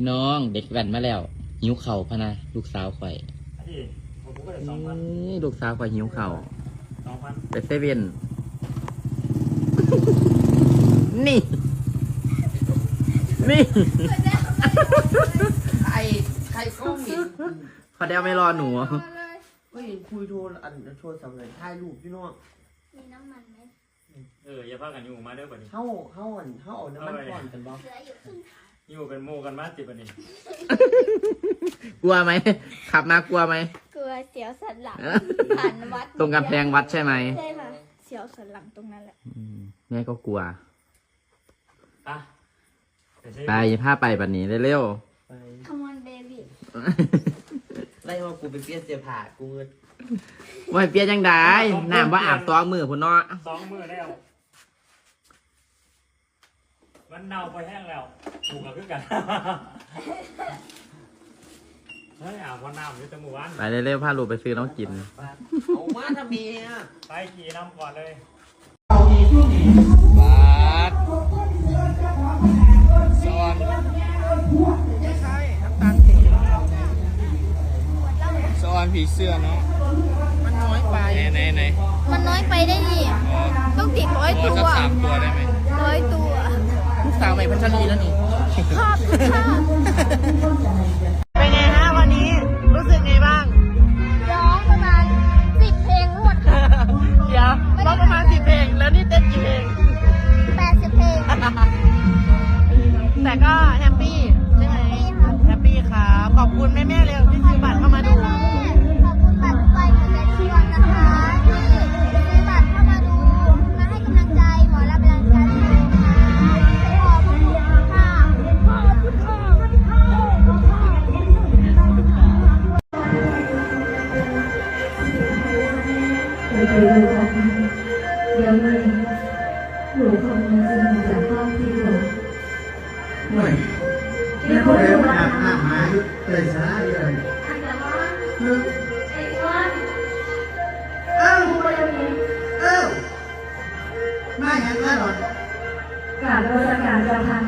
พี่น้องเด็กแว่นมาแล้ว หิวเข่าวพะนะลูกสาวข่อยอันนี้ผมก็ได้สองพันนี่ลูกสาวข่อยหิวเข่าวสองพันไปเซเว่น นี่ นี่ใครใครก็มีพอเดวไม่รอหนูก็เห็นคุยโทรอันโทรสำเร็จถ่ายรูปพี่น้องมีน้ำมันไหมเอออย่าพากันอยู่มาเด้อบัดนี้ เข้าเข้าอันเข้าเอาน้ำมันก่อนกันบ่เหลืออยู่ครึ่งถัง อยู่เป็นโมกันมาติดบัดนี้กลัวไหมขับมากลัวไหม กลัวเสียวสันหลังผ่านวัดตรงกำแพงวัดใช่ไหมใช่ค่ะเสียวสันหลังตรงนั้นแหละอืมแม่ก็กลัวอะไปใช้ไปผ้าไปแบบนี้เร็วไปคอมอนเบบี้ๆไล่ว่ากูไปเปลี่ยนเสื้อผ้ากูเงินว่าให้เปียยังได้น้ำว่าอาบตัวมือพุ่นเนาะสองมือแล้ว มันเน่าไปแห้งแล้วถูกกับคือกันเฮ้ยอาบวันน้ำอยู่แตะหมู่บ้านไปเร็วๆพาลูกไปซื้อน้องกิน เอามาทำเมียไปขี่น้ำก่อนเลยบาสสอนสอนผีเสื้อเนาะมันน้อยไปไหนไหนไหนมันน้อยไปได้ดิอ๋อต้องติดร้อยโอ้ตัว สักสามตัวได้ไหมร้อยตัวลูก สาวใหม่พัชรีแล้วนี่ ขอบคุณค่ะ ไปไปดูของเดี๋ยวเลยหนูคงจะซึมจากห้องที่หนูไม่ไม่คนเดียวอาบน้ำหาอยู่เลยสาเลยเอ้าเอ้าไม่เห็นแล้วหรอกกราบนมัสการเจ้าค่ะแต่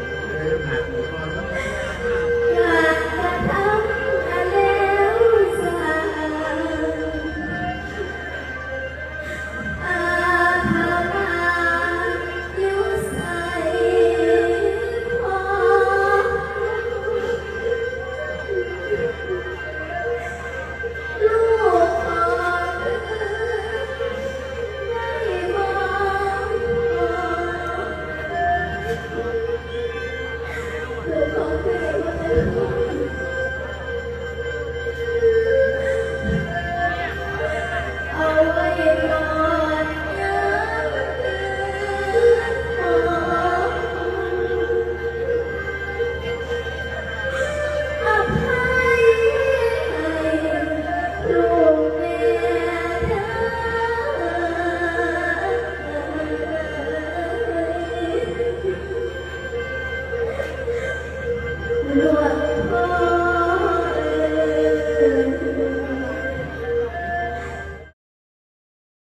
Lord.